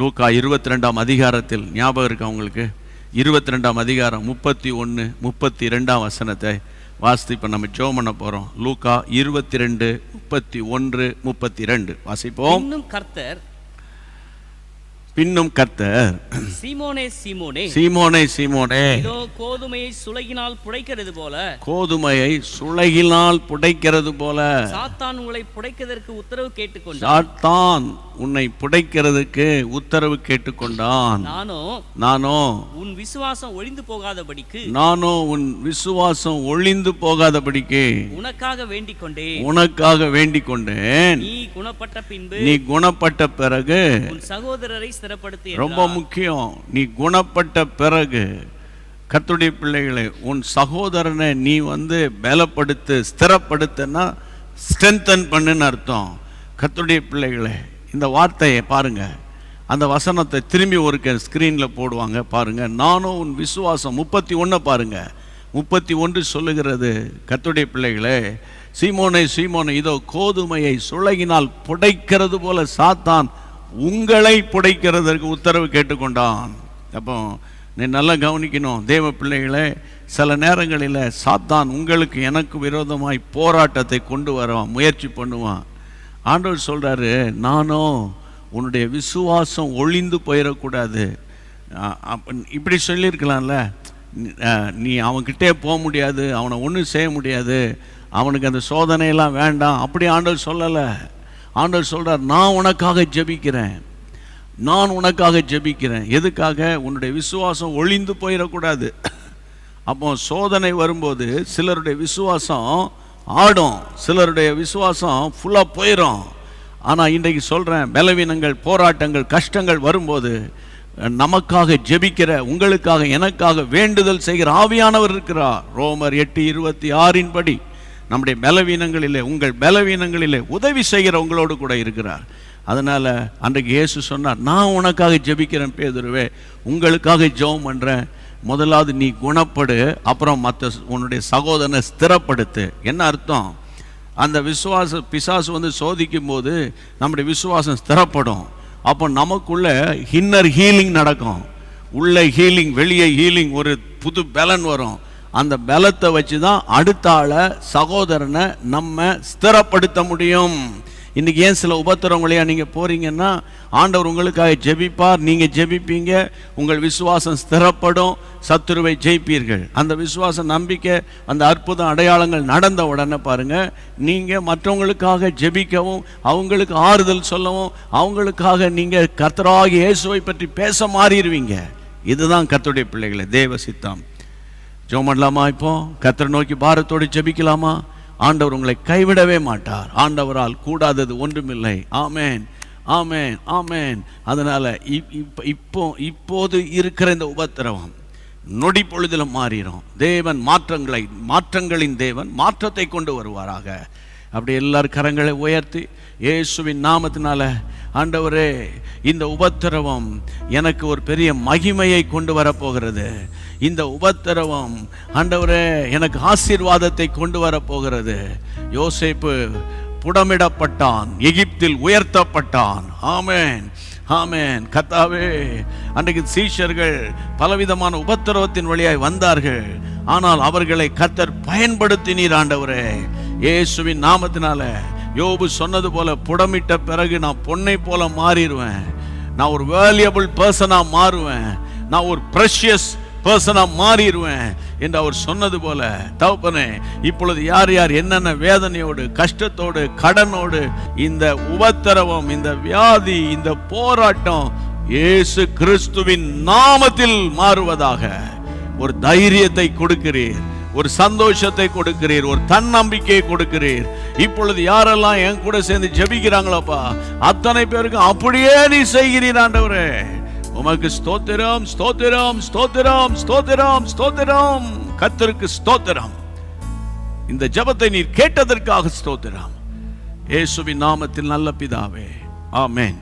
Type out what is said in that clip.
லூக்கா இருபத்தி ரெண்டாம் அதிகாரத்தில் ஞாபகம் இருக்கா உங்களுக்கு? இருபத்தி ரெண்டாம் அதிகாரம் முப்பத்தி ஒன்று முப்பத்தி ரெண்டாம் வசனத்தை வாசித்து இப்போ நம்ம ஜோம் பண்ண போகிறோம் லூக்கா இருபத்தி ரெண்டு முப்பத்தி ஒன்று முப்பத்தி ரெண்டு வாசிப்போம். இன்னும் கர்த்தர் பின்னும் கர்த்தர் சீமோனே சீமோனே. சீமோனே சீமோனே. இதோ கோதுமையை சுலகினால் புடைக்கிறது போல. கோதுமையை சுளையினால் புடைக்கிறது போல. சாத்தான் உங்களை புடைக்கிறதற்கு உத்தரவு கேட்டுக்கொண்டான். சாத்தான் உன்னை புடைக்கிறதுக்கு உத்தரவு கேட்டுக்கொண்டான். நானோ நானோ. உன் விசுவாசம் ஒழிந்து போகாதபடிக்கு. நானோ உன் விசுவாசம் ஒளிந்து போகாதபடிக்கு. உனக்காக வேண்டிக் கொண்டேன் உனக்காக வேண்டிக் கொண்டேன் நீ குணப்பட்ட பின்பு நீ குணப்பட்ட பிறகு உன் சகோதரரை ஸ்திரப்படுத்தி ரொம்ப முக்கியம் நீ குணப்பட்ட பிறகு கத்துடைய பிள்ளைகளே உன் சகோதரனை நீ வந்து பலப்படுத்து ஸ்திரப்படுத்துனா ஸ்ட்ரென்தன் பண்ணுன்னு அர்த்தம். கத்துடைய பிள்ளைகளே இந்த வார்த்தையை பாருங்க. அந்த வசனத்தை திரும்பி ஒரு ஸ்க்ரீனில் போடுவாங்க பாருங்க. நானும் உன் விசுவாசம் முப்பத்தி ஒன்றை பாருங்க. முப்பத்தி ஒன்று சொல்லுகிறது கத்துடைய பிள்ளைகளே சீமோனை சீமோனை இதோ கோதுமையை சுழகினால் புடைக்கிறது போல சாத்தான் உங்களை புடைக்கிறதற்கு உத்தரவு கேட்டுக்கொண்டான். அப்போ நீ நல்லா கவனிக்கணும் தேவ பிள்ளைகளை சில நேரங்களில் சாத்தான் உங்களுக்கு எனக்கு விரோதமாய் போராட்டத்தை கொண்டு வருவான் முயற்சி பண்ணுவான். ஆண்டவர் சொல்கிறாரு நானும் உன்னுடைய விசுவாசம் ஒளிந்து போயிடக்கூடாது அப்ப இப்படி சொல்லியிருக்கலாம்ல? நீ- நீ அவன்கிட்டே போக முடியாது அவனை ஒன்றும் செய்ய முடியாது அவனுக்கு அந்த சோதனையெல்லாம் வேண்டாம். அப்படி ஆண்டவர் சொல்லலை. ஆண்டவர் சொல்கிறார் நான் உனக்காக ஜெபிக்கிறேன். நான் உனக்காக ஜெபிக்கிறேன். எதுக்காக? உன்னுடைய விசுவாசம் ஒளிந்து போயிடக்கூடாது. அப்போ சோதனை வரும்போது சிலருடைய விசுவாசம் ஆடும். சிலருடைய விசுவாசம் ஃபுல்லாக போயிடும் ஆனால் இன்றைக்கு சொல்கிறேன் பலவீனங்கள் போராட்டங்கள் கஷ்டங்கள் வரும்போது நமக்காக ஜெபிக்கிற உங்களுக்காக எனக்காக வேண்டுதல் செய்கிற ஆவியானவர் இருக்கிறார். ரோமர் எட்டு இருபத்தி ஆறின் படி. நம்முடைய பலவீனங்களிலே உங்கள் பலவீனங்களிலே உதவி செய்கிறவங்களோடு கூட இருக்கிறார். அதனால் அன்றைக்கு இயேசு சொன்னார் நான் உனக்காக ஜெபிக்கிறேன் பேதுருவே உங்களுக்காக ஜெபம் பண்ணுறேன் முதலாவது நீ குணப்படு அப்புறம் மற்ற உன்னுடைய சகோதரனை ஸ்திரப்படுத்து. என்ன அர்த்தம்? அந்த விசுவாச பிசாசு வந்து சோதிக்கும் போது நம்முடைய விசுவாசம் ஸ்திரப்படும். அப்போ நமக்குள்ள இன்னர் ஹீலிங் நடக்கும். உள்ளே ஹீலிங் வெளியே ஹீலிங் ஒரு புது பலன் வரும். அந்த பலத்தை வச்சு தான் அடுத்த ஆளை சகோதரனை நம்ம ஸ்திரப்படுத்த முடியும். இன்றைக்கி ஏன் சில உபத்திரவங்களையா நீங்கள் போகிறீங்கன்னா ஆண்டவர் உங்களுக்காக ஜெபிப்பார் நீங்கள் ஜெபிப்பீங்க உங்கள் விசுவாசம் ஸ்திரப்படும் சத்துருவை ஜெயிப்பீர்கள். அந்த விசுவாச நம்பிக்கை அந்த அற்புதம் அடையாளங்கள் நடந்த உடனே பாருங்கள் நீங்கள் மற்றவங்களுக்காக ஜெபிக்கவும் அவங்களுக்கு ஆறுதல் சொல்லவும் அவங்களுக்காக நீங்கள் கர்த்தராகி இயேசுவை பற்றி பேச மாறிடுவீங்க. இதுதான் கர்த்தருடைய பிள்ளைகளை தேவ சித்தம். ஜெபம் பண்ணலாமா இப்போ? கத்தரை நோக்கி பாரத்தோடு ஜெபிக்கலாமா? ஆண்டவர் உங்களை கைவிடவே மாட்டார். ஆண்டவரால் கூடாதது ஒன்றுமில்லை. ஆமேன். ஆமேன். ஆமேன். அதனால் இப்- இப்போ இப்போது இருக்கிற இந்த உபத்திரவம் நொடி பொழுதில் மாறிடும் தேவன் மாற்றங்களை மாற்றங்களின் தேவன் மாற்றத்தை கொண்டு வருவாராக. அப்படி எல்லார் கரங்களை உயர்த்தி இயேசுவின் நாமத்தினால ஆண்டவரே இந்த உபத்திரவம் எனக்கு ஒரு பெரிய மகிமையை கொண்டு வரப்போகிறது. இந்த உபத்திரவம் ஆண்டவரே எனக்கு ஆசீர்வாதத்தை கொண்டு வரப்போகிறது. யோசேப்பு புடமிடப்பட்டான் எகிப்தில் உயர்த்தப்பட்டான். ஆமேன் ஆமேன். கத்தாவே அன்றைக்கு சீஷர்கள் பலவிதமான உபத்திரவத்தின் வழியாய் வந்தார்கள். ஆனால் அவர்களை கத்தர் பயன்படுத்தினீர் ஆண்டவரே. இயேசுவின் நாமத்தினால யோபு சொன்னது போல புடமிட்ட பிறகு நான் பொன்னை போல மாறிடுவேன். நான் ஒரு வேல்யூபிள் பர்சனா மாறுவேன். நான் ஒரு ப்ரெஷியஸ் பர்சனா மாறிடுவேன் என்று அவர் சொன்னது போல. தவப்பனே இப்பொழுது யார் யார் என்னென்ன வேதனையோடு கஷ்டத்தோடு கடனோடு இந்த உபத்திரவம் இந்த வியாதி இந்த போராட்டம் இயேசு கிறிஸ்துவின் நாமத்தில் மாறுவதாக ஒரு தைரியத்தை கொடுக்கிறீர். ஒரு சந்தோஷத்தை கொடுக்கிறீர் ஒரு தன்னம்பிக்கையை கொடுக்கிறீர். இப்பொழுது யாரெல்லாம் என் கூட சேர்ந்து ஜெபிக்கிறாங்களோப்பா அத்தனை பேருக்கு அப்படியே நீ செய்கிறீர் ஆண்டவரே. உமக்கு ஸ்தோத்திரம் ஸ்தோத்திரம் ஸ்தோத்திரம் ஸ்தோத்திரம் ஸ்தோத்திரம். கத்தருக்கு ஸ்தோத்திரம். இந்த ஜெபத்தை நீர் கேட்டதற்காக ஸ்தோத்திரம். இயேசுவின் நாமத்தில் நல்ல பிதாவே. ஆமேன்.